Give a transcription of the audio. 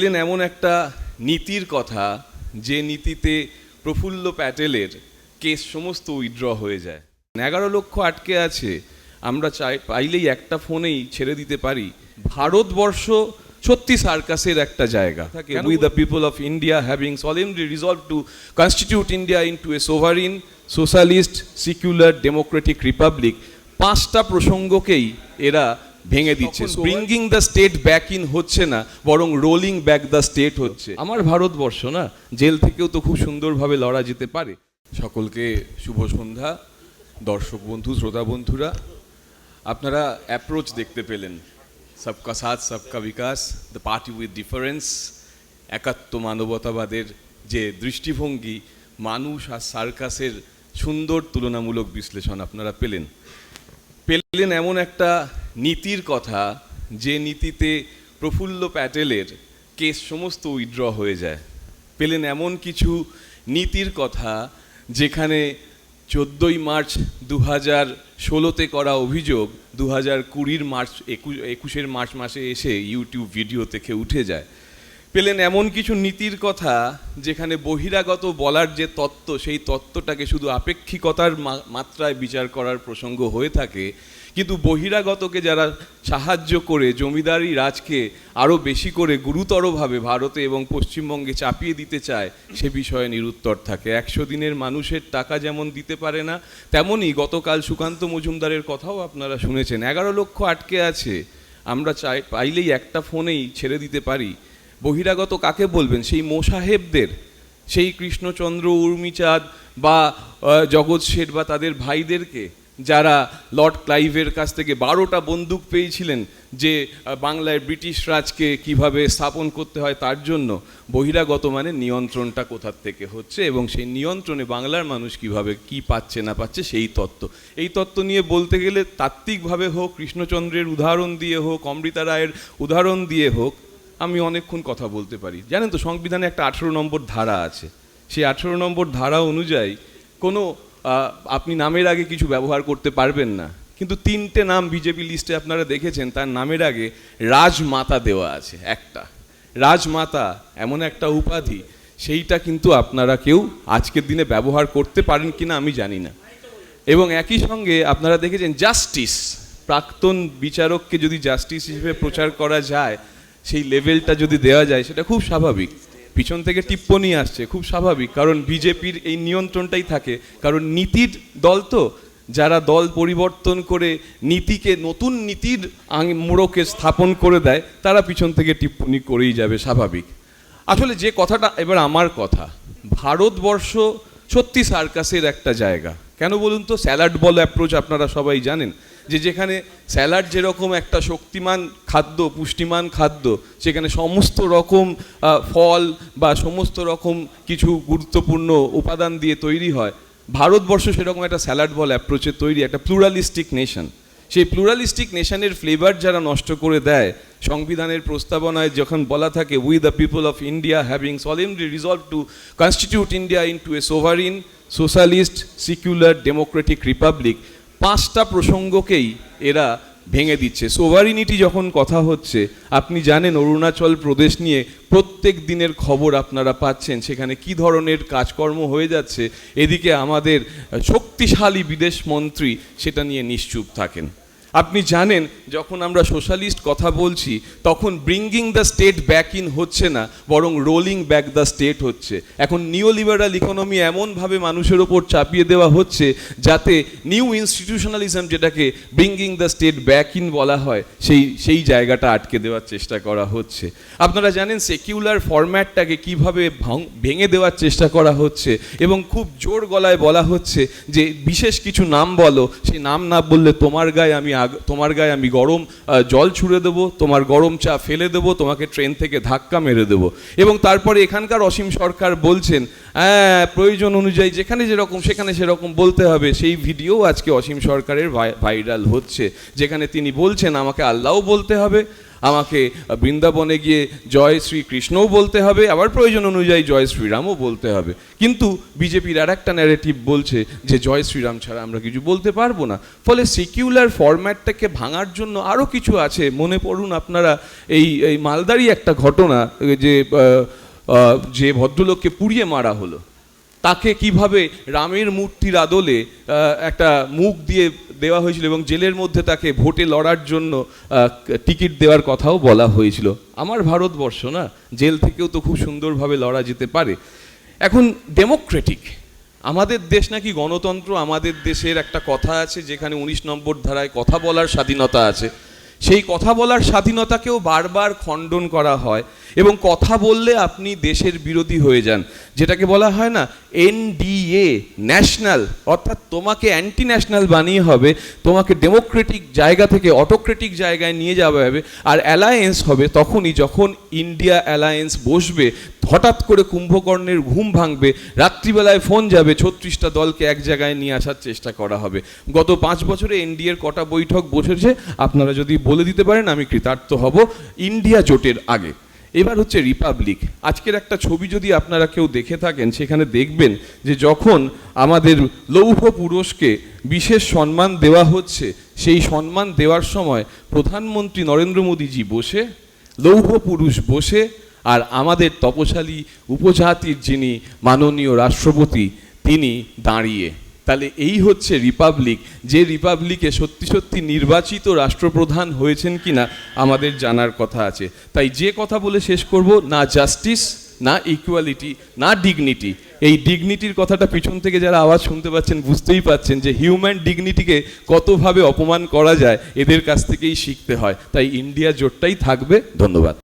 বললেন এমন একটা নীতির কথা যে নীতিতে প্রফুল্ল প্যাটেলের কেস সমস্ত উইথড্র হয়ে যায়। এগারো লক্ষ আটকে আছে আমরা চাই পাইলেই একটা ফোনেই ছেড়ে দিতে পারি। ভারতবর্ষ সত্যি সার্কাসের একটা জায়গা। থাকে we the people of India having solemnly resolved to constitute India into a sovereign socialist secular democratic republic পাঁচটা প্রসঙ্গকেই এরা ভেঙে দিচ্ছে। Bringing the state back in হচ্ছে না বরং রোলিং ব্যাক দ্য স্টেট হচ্ছে। আমার ভারতবর্ষ না জেল থেকেও তো খুব সুন্দরভাবে লড়া যেতে পারে। সকলকে শুভ সন্ধ্যা দর্শক বন্ধু শ্রোতা বন্ধুরা। আপনারা অ্যাপ্রোচ দেখতে পেলেন। সবকা সাথ সবকা বিকাশ দ্য পার্টি উইথ ডিফারেন্স একাত্ম মানবতাবাদের যে দৃষ্টিভঙ্গি মানুষ আর সার্কাসের সুন্দর তুলনামূলক বিশ্লেষণ আপনারা পেলেন। পেলেন এমন একটা নীতির কথা, যে নীতিতে প্রফুল্ল প্যাটেলের কেস সমস্ত উইথড্র হয়ে যায়। পেলেন এমন কিছু নীতির কথা, যেখানে চোদ্দোই মার্চ দু হাজার ষোলোতে করা অভিযোগ দু হাজার কুড়ির মার্চ, একুশ, একুশের মার্চ মাসে এসে ইউটিউব ভিডিও থেকে উঠে যায়। পেলেন এমন কিছু নীতির কথা, যেখানে বহিরাগত বলার যে তত্ত্ব, সেই তত্ত্বটাকে শুধু আপেক্ষিকতার মাত্রায় বিচার করার প্রসঙ্গ হয়ে থাকে কিন্তু বহিরাগতকে যারা সাহায্য করে, জমিদারি রাজকে আরও বেশি করে গুরুতরভাবে ভারতে এবং পশ্চিমবঙ্গে চাপিয়ে দিতে চায়, সে বিষয়ে নিরুত্তর থাকে। একশো দিনের মানুষের টাকা যেমন দিতে পারে না তেমনই গতকাল সুকান্ত মজুমদারের কথাও আপনারা শুনেছেন। এগারো লক্ষ আটকে আছে। আমরা চাই পাইলেই একটা ফোনেই ছেড়ে দিতে পারি। বহিরাগত কাকে বলবেন? সেই মোসাহেবদের? সেই কৃষ্ণচন্দ্র, উর্মিচাঁদ বা জগৎ শেঠ বা তাদের ভাইদেরকে? যারা লর্ড ক্লাইভের কাছ থেকে বারোটা বন্দুক পেয়েছিলেন যে বাংলায় ব্রিটিশ রাজকে কীভাবে স্থাপন করতে হয় তার জন্য, বহিরাগত মানে নিয়ন্ত্রণটা কোথার থেকে হচ্ছে এবং সেই নিয়ন্ত্রণে বাংলার মানুষ কীভাবে কি পাচ্ছে না পাচ্ছে সেই তত্ত্ব। এই তত্ত্ব নিয়ে বলতে গেলে তাত্ত্বিকভাবে হোক, কৃষ্ণচন্দ্রের উদাহরণ দিয়ে হোক, অমৃতা রায়ের উদাহরণ দিয়ে হোক, আমি অনেকক্ষণ কথা বলতে পারি। জানেন তো, সংবিধানে একটা আঠেরো নম্বর ধারা আছে। সেই আঠেরো নম্বর ধারা অনুযায়ী কোনো আপনি নামের আগে কিছু ব্যবহার করতে পারবেন না। কিন্তু তিনটে নাম বিজেপি লিস্টে আপনারা দেখেছেন, তার নামের আগে রাজমাতা দেওয়া আছে একটা। রাজমাতা এমন একটা উপাধি, সেইটা কিন্তু আপনারা কেউ আজকের দিনে ব্যবহার করতে পারেন কিনা আমি জানি না। এবং একই সঙ্গে আপনারা দেখেছেন জাস্টিস, প্রাক্তন বিচারককে যদি জাস্টিস হিসেবে প্রচার করা যায়, সেই লেভেলটা যদি দেওয়া যায়, সেটা খুব স্বাভাবিক। পিছন থেকে টিপ্পনি আসছে, খুব স্বাভাবিক, কারণ বিজেপির এই নিয়ন্ত্রণটাই থাকে। কারণ নীতির দল তো, যারা দল পরিবর্তন করে নীতিকে, নতুন নীতির মোড়কে স্থাপন করে দেয়, তারা পিছন থেকে টিপ্পনি করেই যাবে, স্বাভাবিক। আসলে যে কথাটা, এবার আমার কথা, ভারতবর্ষ সত্যি সার্কাসের একটা জায়গা। কেন বলুন তো স্যালাড বল অ্যাপ্রোচ আপনারা সবাই জানেন। যে যেখানে স্যালাড যেরকম একটা শক্তিমান খাদ্য, পুষ্টিমান খাদ্য, সেখানে সমস্ত রকম ফল বা সমস্ত রকম কিছু গুরুত্বপূর্ণ উপাদান দিয়ে তৈরি হয়। ভারতবর্ষ সেরকম একটা স্যালাড বল অ্যাপ্রোচে তৈরি, একটা প্লুরালিস্টিক নেশন সেই প্লুরালিস্টিক নেশনের ফ্লেভার যারা নষ্ট করে দেয়, সংবিধানের প্রস্তাবনায় যখন বলা থাকে we the people of India having solemnly resolved to constitute India into a sovereign socialist secular democratic republic পাঁচটা প্রসঙ্গকেই এরা ভেঙে দিচ্ছে। সোভারিনিটি যখন কথা হচ্ছে, আপনি জানেন অরুণাচল প্রদেশ নিয়ে প্রত্যেক দিনের খবর আপনারা পাচ্ছেন, সেখানে কি ধরনের কাজকর্ম হয়ে যাচ্ছে, এদিকে আমাদের শক্তিশালী বিদেশ মন্ত্রী সেটা নিয়ে নিশ্চুপ থাকেন। আপনি জানেন, যখন আমরা সোশ্যালিস্ট কথা বলছি, তখন bringing the state back in হচ্ছে না, বরং রোলিং ব্যাক দ্য স্টেট হচ্ছে। এখন নিউ লিবারাল ইকোনমি এমনভাবে মানুষের ওপর চাপিয়ে দেওয়া হচ্ছে, যাতে নিউ ইনস্টিটিউশনালিজম যেটাকে bringing the state back in বলা হয়, সেই সেই জায়গাটা আটকে দেওয়ার চেষ্টা করা হচ্ছে। আপনারা জানেন সেকিউলার ফরম্যাটটাকে কীভাবে ভেঙে দেওয়ার চেষ্টা করা হচ্ছে, এবং খুব জোর গলায় বলা হচ্ছে যে, বিশেষ কিছু নাম বলো, সেই নাম না বললে তোমার গায়ে আমি তোমার গায়ে আমি গরম জল ছুঁড়ে দেবো, তোমার গরম চা ফেলে দেবো, তোমাকে ট্রেন থেকে ধাক্কা মেরে দেবো। এবং তারপরে এখানকার অসীম সরকার বলছেন হ্যাঁ প্রয়োজন অনুযায়ী যেখানে যেরকম, সেখানে সেরকম বলতে হবে। সেই ভিডিও আজকে অসীম সরকারের ভাইরাল হচ্ছে, যেখানে তিনি বলছেন, আমাকে আল্লাহও বলতে হবে আমাকে বৃন্দাবনে গিয়ে জয় শ্রীকৃষ্ণও বলতে হবে, আবার প্রয়োজন অনুযায়ী জয় শ্রীরামও বলতে হবে। কিন্তু বিজেপির আর একটা ন্যারেটিভ বলছে যে জয় শ্রীরাম ছাড়া আমরা কিছু বলতে পারব না। ফলে সিকিউলার ফরম্যাটটাকে ভাঙার জন্য আরও কিছু আছে। মনে পড়ুন আপনারা এই এই মালদারই একটা ঘটনা, যে যে ভদ্রলোককে পুড়িয়ে মারা হলো। তাকে কীভাবে রামের মূর্তির আদলে একটা মুখ দিয়ে দেওয়া হয়েছিল এবং জেলের মধ্যে তাকে ভোটে লড়ার জন্য টিকিট দেওয়ার কথাও বলা হয়েছিল। আমার ভারতবর্ষ না, জেল থেকেও তো খুব সুন্দরভাবে লড়া যেতে পারে। এখন ডেমোক্রেটিক, আমাদের দেশ নাকি গণতন্ত্র, আমাদের দেশের একটা কথা আছে যেখানে উনিশ নম্বর ধারায় কথা বলার স্বাধীনতা আছে। সেই কথা বলার স্বাধীনতাকেও বারবার খণ্ডন করা হয় এবং কথা বললে আপনি দেশের বিরোধী হয়ে যান। যেটাকে বলা হয় না, এনডিএ, ন্যাশনাল, অর্থাৎ তোমাকে অ্যান্টি ন্যাশনাল বানিয়ে হবে, তোমাকে ডেমোক্রেটিক জায়গা থেকে অটোক্রেটিক জায়গায় নিয়ে যাওয়া হবে, আর অ্যালায়েন্স হবে তখনই যখন ইন্ডিয়া অ্যালায়েন্স বসবে হঠাৎ করে কুম্ভকর্ণের ঘুম ভাঙবে, রাত্রিবেলায় ফোন যাবে, ছত্রিশটা দলকে এক জায়গায় নিয়ে আসার চেষ্টা করা হবে। গত পাঁচ বছরে এনডিএর কটা বৈঠক বসেছে, আপনারা যদি বলে দিতে পারেন, আমি কৃতার্থ হব ইন্ডিয়া জোটের আগে। এবার হচ্ছে রিপাবলিক। আজকের একটা ছবি যদি আপনারা কেউ দেখে থাকেন, সেখানে দেখবেন যে যখন আমাদের লৌহ পুরুষকে বিশেষ সম্মান দেওয়া হচ্ছে, সেই সম্মান দেওয়ার সময় প্রধানমন্ত্রী নরেন্দ্র মোদীজি বসে, লৌহ পুরুষ বসে আর আমাদের তপশালী উপজাতির যিনি মাননীয় রাষ্ট্রপতি, তিনি দাঁড়িয়ে। তাহলে এই হচ্ছে রিপাবলিক। যে রিপাবলিকে সত্যি সত্যি নির্বাচিত রাষ্ট্রপ্রধান হয়েছেন কিনা আমাদের জানার কথা আছে। তাই যে কথা বলে শেষ করব, না জাস্টিস, না ইকুয়ালিটি না ডিগনিটি এই ডিগনিটির কথাটা পিছন থেকে যারা আওয়াজ শুনতে পাচ্ছেন বুঝতেই পাচ্ছেন যে হিউম্যান ডিগনিটিকে কতভাবে অপমান করা যায়, এদের কাছ থেকেই শিখতে হয়। তাই ইন্ডিয়া জোটটাই থাকবে। ধন্যবাদ।